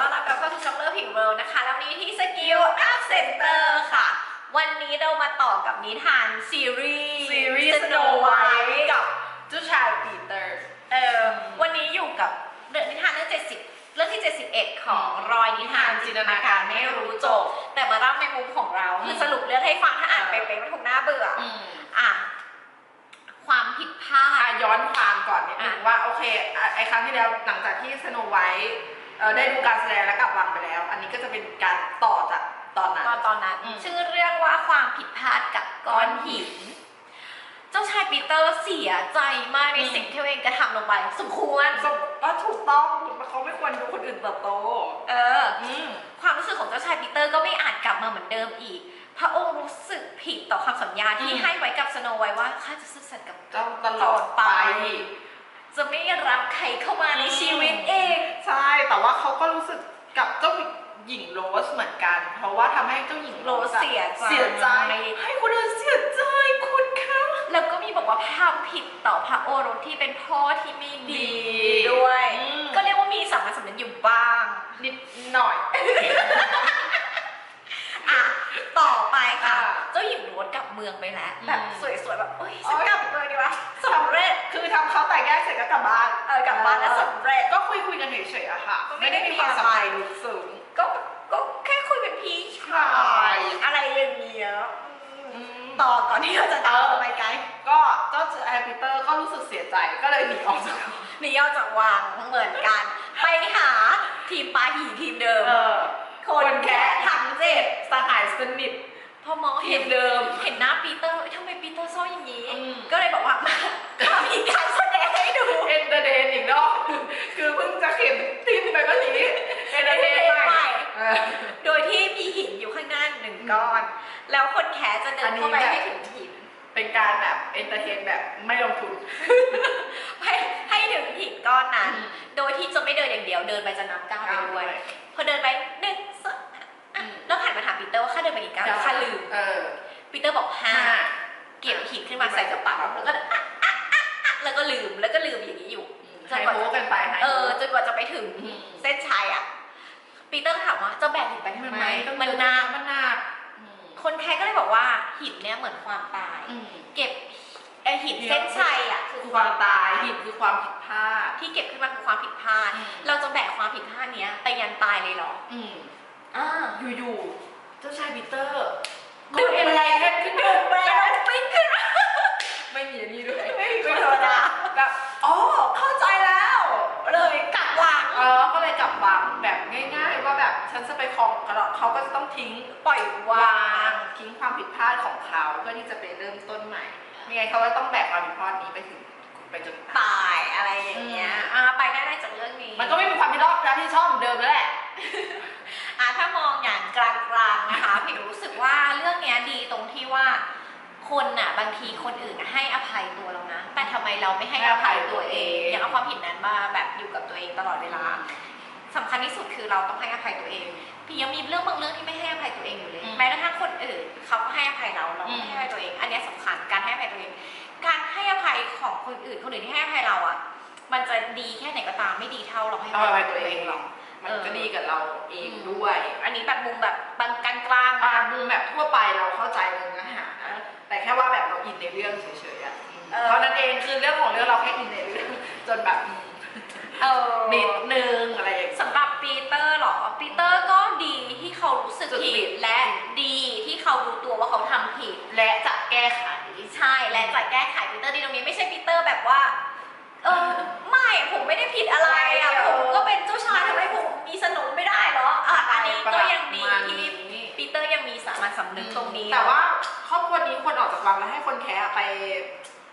ต้อนรับกลับเข้าสู่ช็อปเลอร์ผิวเวิลด์นะคะ แล้ววันนี้ที่สกิลอัพเซ็นเตอร์ค่ะ วันนี้เรามาต่อกับนิทานซีรีส์ซีรีส์ Snow Snow White White กับเจ้าชายปีเตอร์ เออ วันนี้อยู่กับเรื่องนิทานเรื่อง 70 เรื่องที่ 71 ของรอยนิทานจินตนาการไม่รู้จบ แต่มาเล่าในมุมของเราอืมคือสรุปเรื่องให้ฟังถ้าอ่านไปไปมันคงน่าเบื่อออะความผิดพลาอะดย้อนความก่อนนิดนึงอะว่าโอเคอะไอ้ครั้งที่แล้วหลังจากที่สโนไวท์ เอ่อได้ดูการแสดงและกลับวังไปแล้ว อันนี้ก็จะเป็นการต่อจากตอนนั้น ตอนตอนนั้น อืม ชื่อเรื่องว่าความผิดพลาดกับก้อนหิน เจ้าชายปีเตอร์เสียใจมากในอืมสิ่งที่ตัวเองกระทำลงไปสมควรก็ถูกต้องเขาไม่ควรดูคนอื่นเติบโต เออ อืม ความรู้สึกของเจ้าชายปีเตอร์ก็ไม่อาจกลับมาเหมือนเดิมอีก พระองค์รู้สึกผิดต่อคำสัญญาที่อืม ให้ไว้กับสโนไวท์ว่าข้าจะซื่อสัตย์กับเจ้าตลอดไป จะไม่รับใครเข้ามาในอืมชีวิตเองใช่ แต่ว่าเขาก็รู้สึกกับเจ้าหญิงโรสเหมือนกัน เพราะว่าทำให้เจ้าหญิงโรสอะเสียใจเสียใจ ให้คนอื่นเสียใจคุณคะแล้วก็มีบอกว่าทำผิดต่อพระโอรสที่เป็นพ่อที่ไม่ดีดีด้วยอืมก็เรียกว่ามีสามัญสำนึกอยู่บ้าง นิดหน่อยอะต่อไปค่ะอ่าเจ้าหญิงโรสกลับเมืองไปแล้วอืมแบบสวยๆแบบเอ้ยฉันโอ๊ยกลับเมืองดีวะ กเสร็จก็กลับบ้านเออกลับบ้านแล้วสำเร็จก็คุยคุยๆกันเฉยๆอะค่ะก็ไม่ไม่ได้ได้มีมีความอะไรสัมพันธ์ลึกซึ้ง ก็ก็แค่คุยเป็นพี่ชาใช่ยอะไรอย่างเงี้ยอืม ต่อก่อนที่เราจะดาวไปไกลก็เจ้าชายปีเตอร์ก็รู้สึกเสียใจก็เลยหนีออกจากหนีออกจากวังเหมือนกันไปหาทีมปาหีทีมเดิม เออคนแค่ทั้งเจ็ดสหายสนิทพอมองทีเห็นมเดิม เห็นหน้าปีเตอร์เอ้ยทำไมปีเตอร์เศร้า หินอยู่ข้างหน้าหนึ่งก้อน แล้วคนแคสจะเดิอันนนี้เข้าไปแบบให้ถึงหิน เป็นการแบบเอนเตอร์เทนแบบไม่ลงทุนให้ให้ถึงหินก้อนนั้นอืมโดยที่จะไม่เดินอย่างเดียวเดินไปจะนับก้าวไปด้วย พอเดินไปหนึ่งสองอะอืมแล้วหันมาถามปีเตอร์ว่าข้าเดินไปกี่ก้าวข้าลืมเออปีเตอร์บอกห้าห้าเก็บหินขึ้นมาใส่กระเป๋าแล้วก็อะอะอะอะแล้วก็ลืมแล้วก็ลืมอย่างนี้อยู่ไฮโฮกันไปไฮเอโฮอจนกว่าจะไปถึงอืมเส้นชัยอะ ปีเตอร์ถามว่าจะแบกหินไปทำไมต้องมันหนักมันหนักอืมคนแคสก็เลยบอกว่าหินเนี่ยเหมือนความตายอืมเก็บไอหินเส้นชัยอะคือความตายหินคือความผิดพลาดที่เก็บขึ้นมาคือความผิดพลาดอืมเราจะแบกความผิดพลาดเนี้ยไปยันตายเลยเหรอ อืมอ่าอยู่ๆเจ้าชายปีเตอร์ดื่มเอ็นแรแรงงขึ้นดื่มแรงปิ้งขึ้นมาไม่มีอันนี้ด้วย ไม่มีธรรมดา แบบอ๋อ เข้าใจแล้ว เลยกลับวาง เออก็เลยกลับวาง แบบง่าย ๆ ว่าแบบฉันจะไปครองกระดอกเขาก็จะต้องทิ้งปล่อยวาวางงทิ้งความผิดพลาดของเขาเพื่อที่จะไปเริ่มต้นใหม่ยังไงเขาก็ต้องแบกความผิดพลาดนี้ไปถึงไปจนตายตายอะไรอย่างเงี้ยอืมอ่าไปได้ได้จากเรื่องนี้ มันก็ไม่มีความผิดรอบรับผิดชอบเหมือนเดิมแล้วแหละอ่าถ้ามองอย่างกลางๆนะคะผิวรู้สึกว่าเรื่องเนี้ยดีตรงที่ว่าคนน่ะบางทีคนอื่นน่ะให้อภัยตัวเรานะ แต่ทำไมเราไม่ให้ให้ออภัภัยยตัวเองตัวเอง อย่างเอาความผิดนั้นมาแบบอยู่กับตัวเองตลอดเวลา สำคัญที่สุดคือเราต้องให้อภัยตัวเองพี่ยังมีเรื่องบางเรื่องที่ไม่ให้อภัยตัวเองอยู่เลยอืมแม้กระทั่งคนอื่นเขาก็ให้อภัยเราเราก็อืมไม่ให้อภัยตัวเอง อันเนี้ยสำคัญการให้อภัยตัวเอง การให้อภัยของคนอื่นคนอื่นที่ให้อภัยเราอะ มันจะดีแค่ไหนก็ตามไม่ดีเท่าเราให้เอาอไปภัยตัตัววเอเองงหหรรออกกมันก็ดีกับเราเองด้วย อันนี้แบบมุมแบบบางกลางๆอ่าอะมุมแบบทั่วไปเราเข้าใจเนื้อหาแต่แค่ว่าแบบเราอินในเรื่องเฉยๆอะเออเท่านั้นเองคือเรื่องของเรื่องเราแค่อินในเรื่องจนแบบอืมเออนิดนึงอะไรอย่างเงี้ย สำหรับปีเตอร์เหรอ ปีเตอร์ก็ดีที่เขารู้ สึกรู้สึกผิผิดดและดีที่เขารู้ตัวว่าเขาทำผิดและจะแก้ไขใช่และจะแก้ไขปีเตอร์ดีตรงนี้ไม่ใช่ปีเตอร์แบบว่าเออไม่ผมไม่ได้ผิดอะไรอะไม่ผมเออก็เป็นเจ้าชายทำไมผมมีสนุนไม่ได้เหรออะอันนี้ก็ยังดีประมาณที่นี้ปีเตอร์ยังมีสามัญสำนึกตรงนี้ แต่ว่าครอบครัวนี้ควรออกจากวังแล้วให้คนแคร์ไป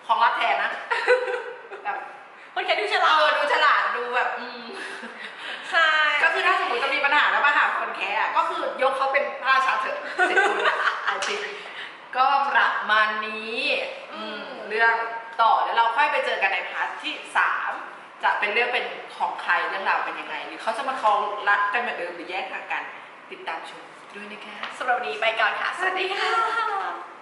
ของรับแทนนะแบบคนแค่ดูฉเอลาอดดูฉลาดดูแบบอืมใช่ก็ คือถ้าสมมติจะมีปัญหาแล้วมาหาคนแคร์อะก็คือยกเขาเป็นพระราชาเถอะสิคุณอาจริงก็ประมาณนี้อืมเรื่องต่อแล้วเราค่อยไปเจอกันในพาร์ทที่สามจะเป็นเรื่องเป็นของใครเรื่องราวเป็นยังไง หรือเขาจะมาคองรักกันเหมือนเดิมหรือแยกทางกันติดตามชมด้วยนะคะสำหรับวันนี้ไปก่อนค่ะ สวัสดีค่ะ